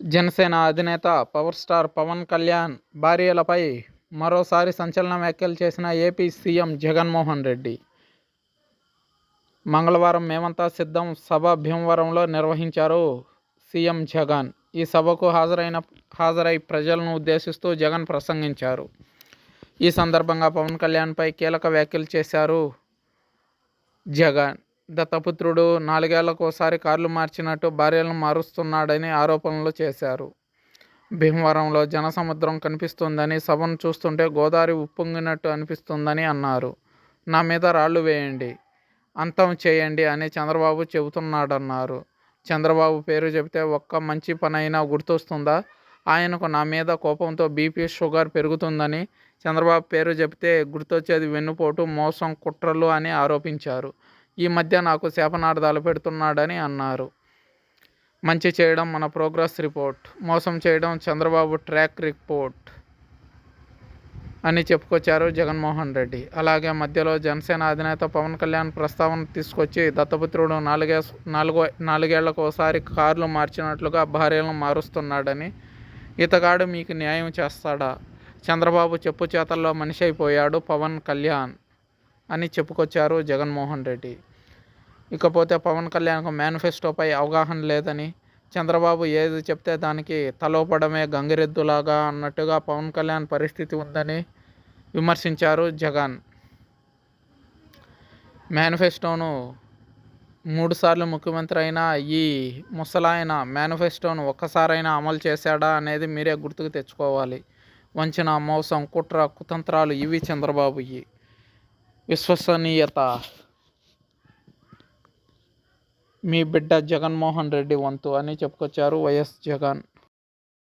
జనసేన అధినేత power star Pawan Kalyan భార్యలపై మరోసారి సంచలన వ్యాఖ్యలు చేసిన ఏపీ సీఎం జగన్మోహన్ రెడ్డి. మంగళవారం మేమంతా సిద్ధం సభ భీమవరంలో నిర్వహించారు సీఎం జగన్. ఈ సభకు హాజరైన హాజరై ప్రజలను ఉద్దేశిస్తూ జగన్ ప్రసంగించారు. ఈ సందర్భంగా పవన్ కళ్యాణ్పై కీలక వ్యాఖ్యలు చేశారు జగన్. దత్తపుత్రుడు నాలుగేళ్ళకు ఒకసారి కార్లు మార్చినట్టు భార్యలను మారుస్తున్నాడని ఆరోపణలు చేశారు. భీమవరంలో జనసముద్రం కనిపిస్తుందని సభను చూస్తుంటే గోదావరి ఉప్పొంగినట్టు అనిపిస్తుందని అన్నారు. నా మీద రాళ్ళు వేయండి అంతం చేయండి అని చంద్రబాబు చెబుతున్నాడన్నారు. చంద్రబాబు పేరు చెబితే ఒక్క మంచి పనైనా గుర్తొస్తుందా? ఆయనకు నా మీద కోపంతో బీపీ షుగర్ పెరుగుతుందని చంద్రబాబు పేరు చెబితే గుర్తొచ్చేది వెన్నుపోటు మోసం కుట్రలు అని ఆరోపించారు. ఈ మధ్య నాకు శాపనార్థాలు పెడుతున్నాడని అన్నారు. మంచి చేయడం మన ప్రోగ్రెస్ రిపోర్ట్. మోసం చేయడం చంద్రబాబు ట్రాక్ రిపోర్ట్ అని చెప్పుకొచ్చారు జగన్మోహన్ రెడ్డి. అలాగే మధ్యలో జనసేన అధినేత పవన్ కళ్యాణ్ ప్రస్తావన తీసుకొచ్చి దత్తపుత్రుడు నాలుగే నాలుగో నాలుగేళ్ళకు ఒకసారి కార్లు మార్చినట్లుగా భార్యలను మారుస్తున్నాడని ఇతగాడు మీకు న్యాయం చేస్తాడా? చంద్రబాబు చెప్పు చేతల్లో మనిషి అయిపోయాడు పవన్ కళ్యాణ్ అని చెప్పుకొచ్చారు జగన్మోహన్ రెడ్డి. ఇకపోతే పవన్ కళ్యాణ్కు మేనిఫెస్టోపై అవగాహన లేదని చంద్రబాబు ఏది చెప్తే దానికి తలోపడమే గంగిరెద్దులాగా అన్నట్టుగా పవన్ కళ్యాణ్ పరిస్థితి ఉందని విమర్శించారు జగన్. మేనిఫెస్టోను మూడుసార్లు ముఖ్యమంత్రి అయిన ఈ ముసలాయన మేనిఫెస్టోను ఒక్కసారైనా అమలు చేశాడా అనేది మీరే గుర్తుకు తెచ్చుకోవాలి. వంచన మోసం కుట్ర కుతంత్రాలు ఇవి చంద్రబాబుయి. విశ్వసనీయత. మీ బిడ్డ జగన్మోహన్ రెడ్డి వంతు అని చెప్పుకొచ్చారు. వైఎస్ జగన్